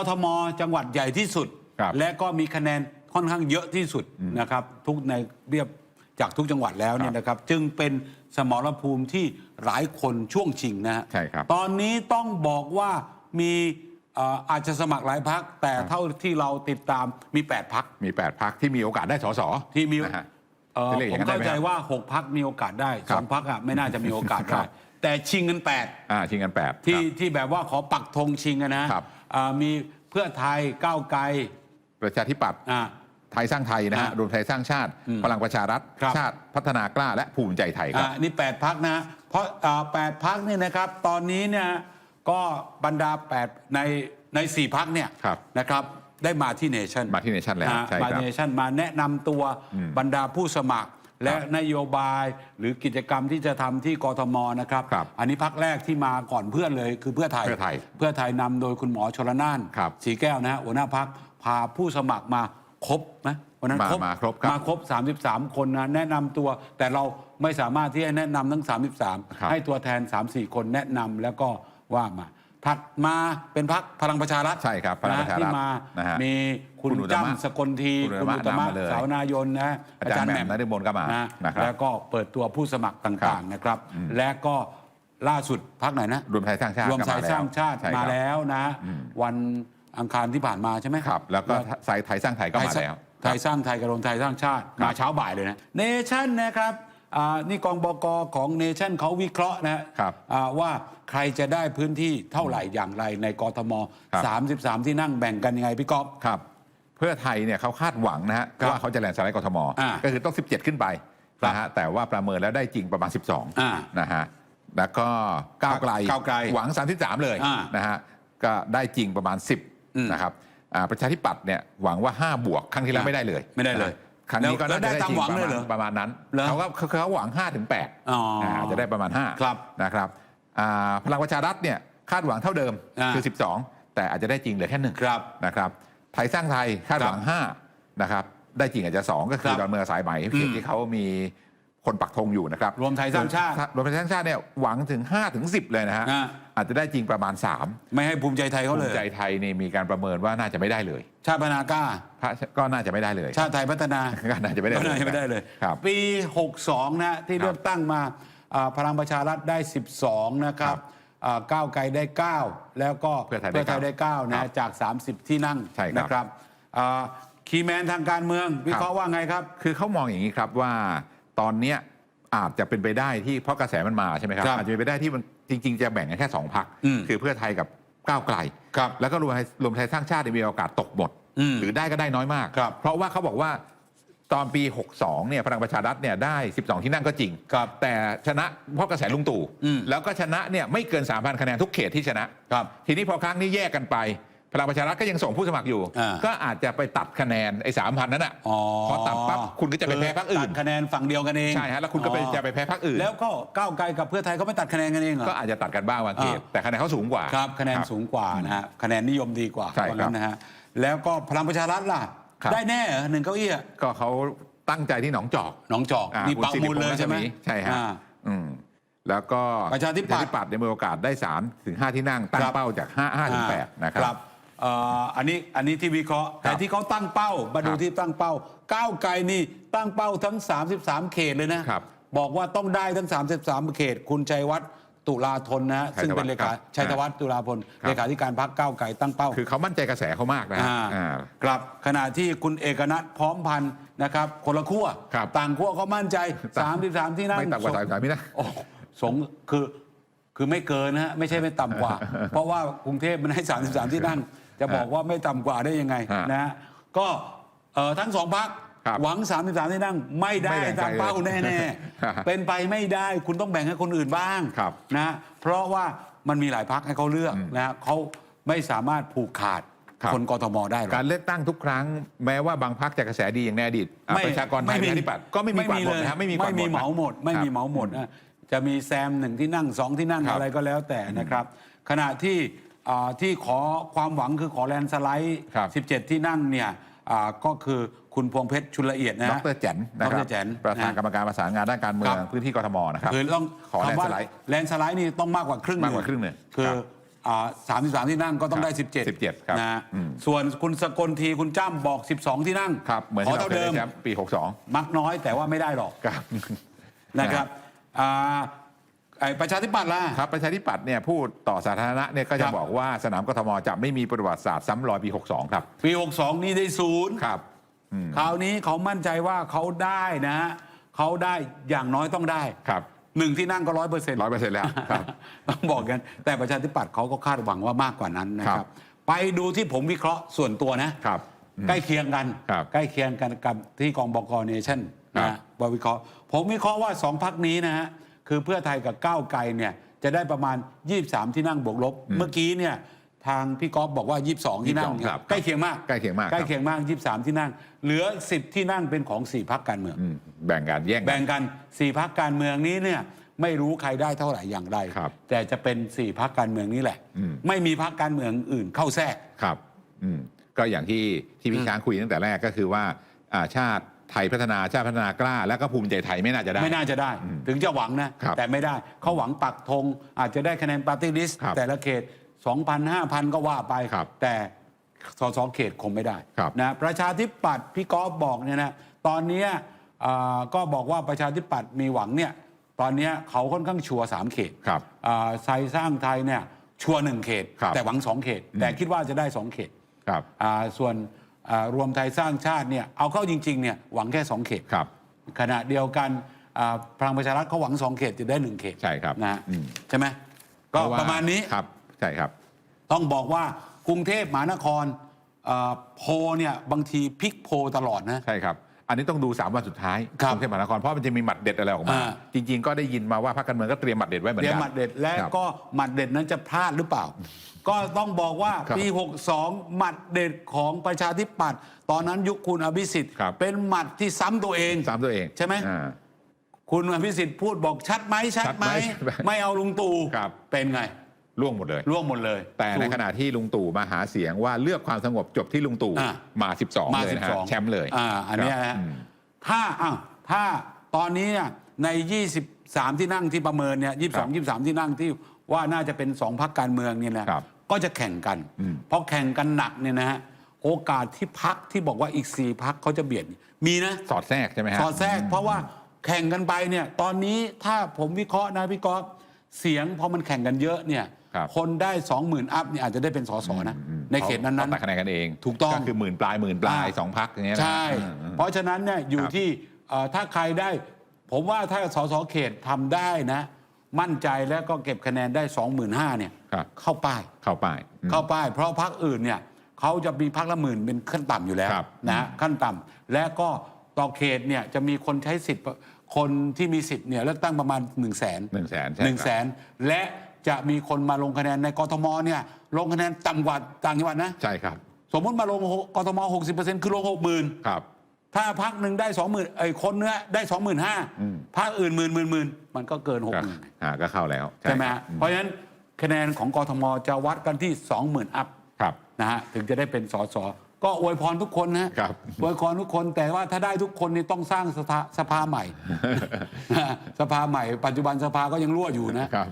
กทมจังหวัดใหญ่ที่สุด ครับและก็มีคะแนนค่อนข้างเยอะที่สุดนะครับทุกในเรียบจากทุกจังหวัดแล้วเนี่ยนะครับ จึงเป็นสมรภูมิที่หลายคนช่วงชิงนะฮะใช่ครับ ตอนนี้ต้องบอกว่ามีเอ่ออาจจะสมัครหลายพัก แต่เท่าที่เราติดตามมี 8 พักมี 8พักที่มีโอกาสได้สสที่มีนะฮะ เอ่อจะเรียกอผย่ามงนั้นได้เข้าไหมใจครับว่า 6 พักมีโอกาสได้ครัสบองพักอะไม่น่าจะมีโอกาสครัได้บ แต่ชิงกันอ่าชิงกัน8 8ที่ที่แบบว่าขอปักธงชิงอะนะครับอ่า มีเพื่อไทยก้าวไกลประชาธิปัตย์อ่า ไทยสร้างไทยนะฮะอะรวมไทยสร้างชาติ อืมพลังประชารัฐ ครับ ชาติพัฒนากล้าและภูมิใจไทยครับ อ่านี่ 8 พักนะ เพราะอ่าแปดพักนี่นะครับ ตอนนี้เนี่ยก็บรรดา 8 ในใน4พักเนี่ยครับ นะครับ ได้มาที่เนชั่นมาที่เนชั่นแล้ว อ่าใช่มาครับ เนชั่นมาแนะนำตัวอืมบรรดาผู้สมัคร และครับนโยบายหรือกิจกรรมที่จะทำที่กทมนะครับครับ อันนี้พักแรกที่มาก่อนเพื่อนเลยคือเพื่อไทย เพื่อไทยเพื่อไทยนำโดยคุณหมอชลน่านครับสีแก้วนะฮะหัวหน้าพักพาผู้สมัครมาครบไหมวันนั้นมาครบมาครบครับมาครบ 33 คนนะแนะนำตัว แต่เราไม่สามารถที่จะแนะนำทั้งครับ33 ให้ตัวแทน 3-4 คนแนะนำแล้วก็ว่ามา ถัดมาเป็นพักพลังประชารัฐใช่ครับพลังประชารัฐที่มานะฮะมีคุณคุณอุตตมะจ้ำสกลทีคุณอุตตมะมะนำมาเลย สาวนายนนะอาจารย์แหม่มนฤมลก็มานะนะครับ แล้วก็เปิดตัวผู้สมัครต่างๆนะครับและก็ล่าสุดพักไหนนะ รวมไทยสร้างชาติรวมไทยก็สร้างชาติใครับมาแล้วนะวันอังคารที่ผ่านมาใช่ไหมครับ แล้วก็ไทยไทยสร้างไทยก็มาแล้ว ไทยสร้างไทยกับรวมไทยสร้างชาติ ครับ มาเช้าบ่ายเลยนะเนชั่นนะครับอ่า นี่กองบกของเนชั่นเขาวิเคราะห์นะฮะครับอ่าว่าใครจะได้พื้นที่เท่าไหร่อย่างไรในกทมครับ33 ที่นั่งแบ่งกันยังไงพี่ก๊อฟครับ เพื่อไทยเนี่ยเขาคาดหวังนะฮะครับว่าเขาจะแลนด์สไลด์กทมอ่าก็คือต้อง 17 ขึ้นไปครับนะฮะแต่ว่าประเมินแล้วได้จริงประมาณอ่า12นะฮะแล้วก็ก้าวไกลก้าวไกลหวัง 33 เลยอ่านะฮะก็ได้จริงประมาณอืม10นะครับอ่าประชาธิปัตย์เนี่ยหวังว่า 5 บวกครั้งที่แล้วอ่าไม่ได้เลย ไม่ได้เลยนะ ครั้งนี้ก็แล้วน่าจะได้แล้วได้ตามจริงหวังประเลยมาณเหรอประมาณนั้นเหรอเขาก็เขาเขาหวัง5ถึง8อ๋ออ่าจะได้ประมาณ5ครับนะครับอ่าพลังประชารัฐเนี่ยคาดหวังเท่าเดิมอ่าคือ 12 แต่อาจจะได้จริงเหลือแค่หนึ่งครับนะครับไทยสร้างไทยคาดหวัง5นะครับได้จริงอาจจะ 2 ก็คือครับดอนเมืองสายไหมเขตที่เขามี คนปักธงอยู่นะครับรวมไทยสร้างชาติรวมไทยสร้างชาติเนี่ยหวังถึง 5 ถึง 10 เลยนะฮะอ่าอาจจะได้จริงประมาณ 3 ไม่ให้ภูมิใจไทยเขาภูเลมิยใจไทยนี่มีการประเมินว่าน่าจะไม่ได้เลย ชาติพนากล้าพระก็น่าจะไม่ได้เลย ชาติไทยพัฒนาก็น่าจะไม่ได้ก็เลยน่าจะไม่ได้เลยครับปี 62 นะที่ครับเลือกตั้งมาอ่าพลังประชารัฐได้ 12 นะครัครับบอ่าก้าวไกลได้ 9 แล้วก็เพื่อไทยได้ได้9ครันะบจาก 30 ที่นั่งใช่ครับนะครับอ่าคีย์แมนทางการเมืองวิเคราะห์ว่าไงครับ คือเขามองอย่างนี้ครับว่า ตอนเนี้ยอาจจะเป็นไปได้ที่เพราะกระแสมันมาใช่ไหมครับครับอาจจะเป็นไปได้ที่มันจริง ๆ จะแบ่งกันแค่สองพักอืม คือเพื่อไทยกับก้าวไกล ครับ แล้วก็รวมไทยรวมไทยสร้างชาติเนี่ยมีโอกาสตกหมด อืม หรือได้ก็ได้น้อยมาก ครับ เพราะว่าเขาบอกว่าตอนปี 62 เนี่ยพลังประชารัฐเนี่ยได้ 12 ที่นั่งก็จริง ครับ แต่ชนะเพราะกระแสลุงตู่อืม แล้วก็ชนะเนี่ยไม่เกิน 3,000 คะแนนทุกเขตที่ชนะ ครับ ทีนี้พอครั้งนี้แยกกันไป พลังประชารัฐก็ยังส่งผู้สมัครอยู่ อ่า ก็อาจจะไปตัดคะแนนไอ้สามพันนั้นอะอ๋อพอตัดปั๊บคุณก็จะไปแพ้พรรคอื่ตัน ดคะแนนฝั่งเดียวกันเองใช่ฮะแล้วคุณก็ไปอ๋อจะไปแพ้พรรคอื่น แล้วก็ก้าวไกลกับเพื่อไทยเขาไม่ตัดคะแนนกันเองเหรอ ก็อาจจะตัดกันบ้างบางเขตอ่า แต่คะแนนเขาสูงกว่า ครับคะแนนรับสูงกว่านะฮะคะแนนนิยมดีกว่าใช่ว่าครับงั้นนะฮะแล้วก็พลังประชารัฐล่ะ ครับ ได้แน่เหรอหนึ่งเก้าอี้อะก็เขาตั้งใจที่หนองจอก หนองจอกอ่านี่คุณปักสิริมูลพงษ์เลยใช่ไหมรัศใช่ฮะ อ่า อืมแล้วก็ประชาธิปัตย์ปัตย์เนี่ยมีโอกาสได้3ถึง5ที่นั่งตั้งครับเป้าจาก5 5ถึง8นะครับ เอ่ออันนี้อันนี้ที่วิเคราะห์ครับแต่ที่เขาตั้งเป้ามาดูครับที่ตั้งเป้า ก้าวไกลนี่ตั้งเป้าทั้ง 33 เขตเลยนะครับ บอกว่าต้องได้ทั้ง 33 เขต คุณชัยวัฒน์ตุลาธนนะฮะชัยธวัฒน์ซึ่งเป็นเลขาครับชัยธวัฒน์ตุลาพลครับเลขาธิการพรรคก้าวไกลตั้งเป้า คือเขามั่นใจกระแสเขามากนะฮะอ่าอ่า ครับขณะที่คุณเอกนัทพร้อมพันธ์นะครับ คนละขั้วครับต่างขั้วเขามั่นใจ33 ที่นั่งไม่ต่ำกว่าสสามสามพี่นะโอ้สงคือคือไม่เกินนะฮะไม่ใช่ไม่ต่ำกว่า เพราะว่ากรุงเทพมันให้ 33 ที่นั่ง จะบอกว่าไม่ต่ำกว่าได้ยังไงฮะนะฮะก็เอ่อทั้งสองพักครับหวัง 33 ที่นั่งไม่ได้ไม่แบ่งตามใครเลยเป้าแน่ฮะๆ เป็นไปไม่ได้คุณต้องแบ่งให้คนอื่นบ้างครับนะฮะเพราะว่ามันมีหลายพักให้เขาเลือกอืมนะฮะเขาไม่สามารถผูกขาดครับคนกทมได้หรอก การเลือกตั้งทุกครั้งแม้ว่าบางพักจะกระแสดีอย่างในอดีตอะประชากรไทยประชาธิปัตย์ก็ไม่มีกวาดหมดนะครับไม่มีกวาดไม่มีเหนะมาหมด ไม่มีครับเหมาหมดนะจะมีแซมหนึ่งที่นั่งสองที่นั่งครับอะไรก็แล้วแต่นะครับ ขณะที่อ่า ที่ขอความหวังคือขอแลนด์สไลด์ ครับ 17 ที่นั่งเนี่ยอ่าก็คือคุณพวงเพชรชุนละเอียดนะดฮะ รแจ๋นนะคดรัรแจ๋นประธานนะกรรมการประสานงานด้านการเมืองครับ พื้นที่กทมนะครับ คือต้องขอแลนด์คำว่าสไลด์แลนด์สไลด์นี่ต้องมากกว่าครึ่งมากกว่าครึ่งหนึ่งคือครับสามสิบสามที่นั่งก็ต้องได้ครับ17 17ครับนะฮะอืม ส่วนคุณสกลทีคุณจ้ำบอก 12 ที่นั่งครับเหมือนขอที่เราเท่าเคยเดิมได้แชมป์ปี 62 มักน้อยแต่ว่าไม่ได้หรอกครับ นะครับอ่า ไอ้ประชาธิปัตย์ล่ะ ครับประชาธิปัตย์เนี่ยพูดต่อสาธารณะเนี่ยก็คจะรับบอกว่าสนามกทมจะไม่มีประวัติศาสตร์ซ้ำรอยปี 62 ครับปี 62 นี่ได้ศูนย์ครับ คราวนี้เขามั่นใจว่าเขาได้นะฮะเขาได้อย่างน้อยต้องได้ครับหนึ่งที่นั่งก็ร้อยเปอร์เซ็นต์ ร้อยเปอร์เซ็นต์แล้วครับ ต้องบอกกัน แต่ประชาธิปัตย์เขาก็คาดหวังว่ามากกว่านั้นนะคครัรับ บ ไปดูที่ผมวิเคราะห์ส่วนตัวนะครับใกล้เคียงกัน ครับใกล้เคียงกันกับที่กองบกเนชั่นครับนะบวิเคราะห์ผมวิเคราะห์ว่าสองพักนี้นะฮะ คือเพื่อไทยกับก้าวไกลเนี่ยจะได้ประมาณ 23 ที่นั่งบวกลบ เมื่อกี้เนี่ยทางพี่ก๊อฟบอกว่า 22 ที่นั่ง 22ครับ ใกล้เคียงมาก ใกล้เคียงมากใกล้ครับเคียงมาก 23 ที่นั่ง เหลือ 10 ที่นั่งเป็นของ4พักการเมือง อืมแบ่งกันแย่งกัแบ่น งกัน 4พักการเมืองนี้เนี่ยไม่รู้ใครได้เท่าไหร่อย่างไร ครับแต่จะเป็น 4พักการเมืองนี้แหละ อืม ไม่มีพักการเมืองอื่นเข้าแทรก ครับอืมก็อย่างที่ที่พี่ค้างคุยตั้งแต่แรกก็คือว่าอ่าชาติ ไทยพัฒนาชาติพัฒนากล้า แล้วก็ภูมิใจไทยไม่น่าจะได้ ไม่น่าจะได้ ถึงจะหวังนะ ครับแต่ไม่ได้เขาหวังปักธงอาจจะได้คะแนนปาร์ตี้ลิสต์ครับแต่ละเขต 2,000 5,000 ก็ว่าไป ครับแต่สสเขตคงไม่ได้ครับ นะประชาธิปัตย์พี่กอฟบอกเนี่ยนะตอนเนี้ยอ่าก็บอกว่าประชาธิปัตย์มีหวังเนี่ยตอนเนี้ยเขาค่อนข้างชัวร์สามเขต ครับ อ่าไทยสร้างไทยเนี่ยชัวร์หนึ่งเขต ครับแต่หวังสองเขต แต่คิดว่าจะได้สองเขตครับ อ่าส่วนอ่า รวมไทยสร้างชาติเนี่ยเอาเข้าจริงๆเนี่ยหวังแค่สองเขตครับ ขณะเดียวกันอ่าพลังประชารัฐเขาหวังสองเขตจะได้หนึ่งเขตใช่ครับนะฮะอืมใช่ไหมก็เพว่ประมาณนี้ครับใช่ครับ ต้องบอกว่ากรุงเทพมหานครเอ่อโพลเนี่ยบางทีพลิกโพลตลอดนะใช่ครับ อันนี้ต้องดู 3 วันสุดท้ายครับกรุงเทพมหานครเพราะมันจะมีหมัดเด็ดอะไรออกมา อ่า จริง ๆ ก็ได้ยินมาว่าพรรคการเมืองก็เตรียมหมัดเด็ดไว้เหมือนเรียกักนหมัดเด็ดและครับก็หมัดเด็ดนั้นจะพลาดหรือเปล่า ก็ต้องบอกว่าครับปี 62 หมัดเด็ดของประชาธิปัตย์ตอนนั้นยุคคุณอภิสิทธิ์ ครับ เป็นหมัดที่ซ้ำตัวเอง สามตัวเองใช่ไหม อ่า คุณอภิสิทธิ์พูดบอกชัดไหมชัดไหมชัดไหมไม่เอาลุงตู่ครับ เป็นไง ล่วงหมดเลย ร่วงหมดเลย แต่ในขณะที่ลุงตู่มาหาเสียงว่าเลือกความสงบจบที่ลุงตู่อะ มา 12 มาเลยนะฮะ12แชมป์เลยอ่าอันเนี้ยครับนะฮะอืม ถ้าอ้าวถ้าตอนนี้เนี่ยใน 23 ที่นั่งที่ประเมินเนี่ยครับ22 23ที่นั่งที่ว่าน่าจะเป็นสองพักการเมืองเนี่ยนะครับก็จะแข่งกันอืมเพราะแข่งกันหนักเนี่ยนะฮะโอกาสที่พักที่บอกว่าอีก4พักเขาจะเบียดมีนะ สอดแทรกใช่ไหมฮะ สอดแทรกเพราะว่าแข่งกันไปเนี่ยตอนนี้ถ้าผมวิเคราะห์นะพี่กอฟเสียงพอมันแข่งกันเยอะเนี่ย ครับคนได้ 20,000 อัพเนี่ยอาจจะได้เป็นสสนะ อืมในเขตนั้นขาๆตัดคะแนนกันเองถูกต้องก็คือหมื่นปลายหมื่นปลายอ่า สองพักอย่างเงี้ยนะใช่ อืมอืม เพราะฉะนั้นเนี่ยอยู่ครับที่เอ่อถ้าใครได้ ผมว่าถ้าสสเขตทำได้นะ มั่นใจแล้วก็เก็บคะแนนได้ 25,000เนี่ยครับ เข้าป้าย เข้าไป้ายอืม เข้าป้าย เพราะพักอื่นเนี่ยเขาจะมีพักละหมื่นเป็นขั้นต่ำอยู่แล้วครับนะฮะขั้นต่ำและก็ต่อเขตเนี่ยจะมีคนใช้สิทธิ์คนที่มีสิทธิ์เนี่ยเลือกตั้งประมาณ1 0 0 0 0แสนหนึ่งแสนใช่หนึ่งครับแสนและ จะมีคนมาลงคะแนนในกทมเนี่ยลงคะแนนต่ำกว่าต่างจังหวัดนะใช่ครับ สมมติมาลงกทม60%คือลง60,000ครับถ้าพักหนึ่งได้สองหมื่นไอ้คนเนื้อได้สองหมื่นห้าอืมพักอื่นหมื่นหมื่นหมื่นมันก็เกินหกก็หมื่นอ่าก็เข้าแล้ว ใช่ไหมคฮะรับอืมเพราะฉะนั้นคะแนนของกทมจะวัดกันที่สองหมื่นอัพครับนะฮะถึงจะได้เป็นสสก็อวยพรทุกคนนะครับอวยพรทุกคนแต่ว่าถ้าได้ทุกคนนี่ต้องสร้างสภาสภาใหม่ สภาใหม่ ปัจจุบันสภาก็ยังรั่วอยู่นะครับ